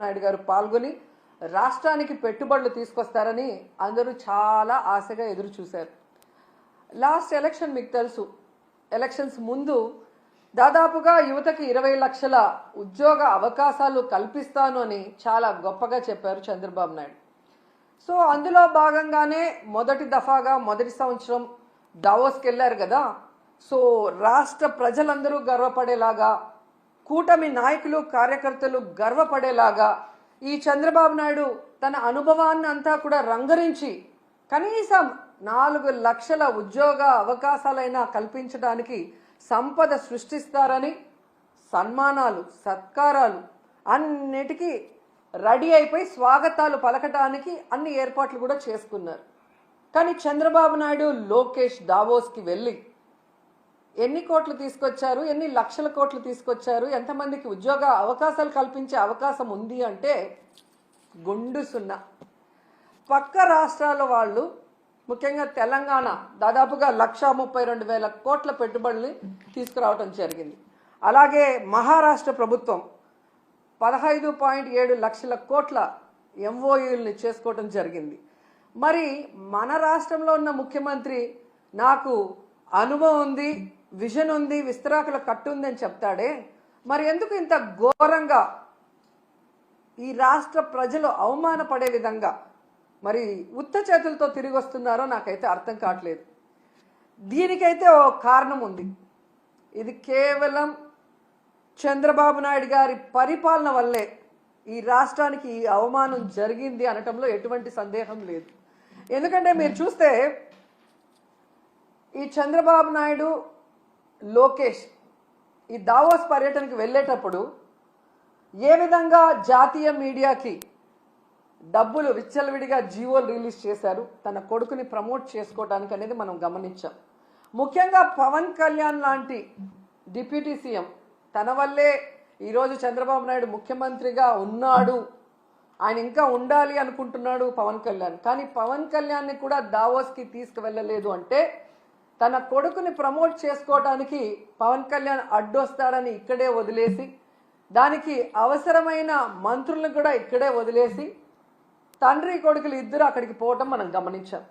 నాయుడు గారు పాల్గొని రాష్ట్రానికి పెట్టుబడులు తీసుకొస్తారని అందరూ చాలా ఆశగా ఎదురు చూశారు. లాస్ట్ ఎలక్షన్ మీకు తెలుసు. ఎలక్షన్స్ ముందు దాదాపుగా యువతకి ఇరవై లక్షల ఉద్యోగ అవకాశాలు కల్పిస్తాను అని చాలా గొప్పగా చెప్పారు చంద్రబాబు నాయుడు. సో అందులో భాగంగానే మొదటి దఫాగా మొదటి సంవత్సరం దావోస్కి వెళ్ళారు కదా. సో రాష్ట్ర ప్రజలందరూ గర్వపడేలాగా కూటమి నాయకులు కార్యకర్తలు గర్వపడేలాగా ఈ చంద్రబాబు నాయుడు తన అనుభవాన్ని అంతా కూడా రంగరించి కనీసం నాలుగు లక్షల ఉద్యోగ అవకాశాలైనా కల్పించడానికి సంపద సృష్టిస్తారని సన్మానాలు సత్కారాలు అన్నిటికీ రెడీ అయిపోయి స్వాగతాలు పలకటానికి అన్ని ఏర్పాట్లు కూడా చేసుకున్నారు. కానీ చంద్రబాబు నాయుడు లోకేష్ దావోస్కి వెళ్ళి ఎన్ని కోట్లు తీసుకొచ్చారు ఎన్ని లక్షల కోట్లు తీసుకొచ్చారు ఎంతమందికి ఉద్యోగ అవకాశాలు కల్పించే అవకాశం ఉంది అంటే గుండు సున్నా. పక్క రాష్ట్రాల వాళ్ళు ముఖ్యంగా తెలంగాణ దాదాపుగా లక్ష ముప్పై రెండు వేల కోట్ల పెట్టుబడులు తీసుకురావడం జరిగింది. అలాగే మహారాష్ట్ర ప్రభుత్వం పదహైదు పాయింట్ ఏడు లక్షల కోట్ల ఎంఓయూల్ని చేసుకోవటం జరిగింది. మరి మన రాష్ట్రంలో ఉన్న ముఖ్యమంత్రి నాకు అనుభవం ఉంది విజన్ ఉంది విస్తరాకుల కట్టు ఉందని చెప్తాడే. మరి ఎందుకు ఇంత ఘోరంగా ఈ రాష్ట్ర ప్రజలు అవమానపడే విధంగా మరి ఉత్త చేతులతో తిరిగి వస్తున్నారో నాకైతే అర్థం కావట్లేదు. దీనికైతే ఓ కారణం ఉంది. ఇది కేవలం చంద్రబాబు నాయుడు గారి పరిపాలన వల్లే ఈ రాష్ట్రానికి ఈ అవమానం జరిగింది అనటంలో ఎటువంటి సందేహం లేదు. ఎందుకంటే మీరు చూస్తే ఈ చంద్రబాబు నాయుడు లోకేష్ ఈ దావోస్ పర్యటనకు వెళ్ళేటప్పుడు ఏ విధంగా జాతీయ మీడియాకి డబ్బులు విచ్చలవిడిగా జీవోలు రిలీజ్ చేశారు తన కొడుకుని ప్రమోట్ చేసుకోవడానికి అనేది మనం గమనించాం. ముఖ్యంగా పవన్ కళ్యాణ్ లాంటి డిప్యూటీ సీఎం తన వల్లే ఈరోజు చంద్రబాబు నాయుడు ముఖ్యమంత్రిగా ఉన్నాడు ఆయన ఇంకా ఉండాలి అనుకుంటున్నాడు పవన్ కళ్యాణ్. కానీ పవన్ కళ్యాణ్ని కూడా దావోస్కి తీసుకువెళ్ళలేదు అంటే తన కొడుకుని ప్రమోట్ చేసుకోవడానికి పవన్ కళ్యాణ్ అడ్డొస్తాడని ఇక్కడే వదిలేసి దానికి అవసరమైన మంత్రులను కూడా ఇక్కడే వదిలేసి తండ్రి కొడుకులు ఇద్దరు అక్కడికి పోవటం మనం గమనించాం.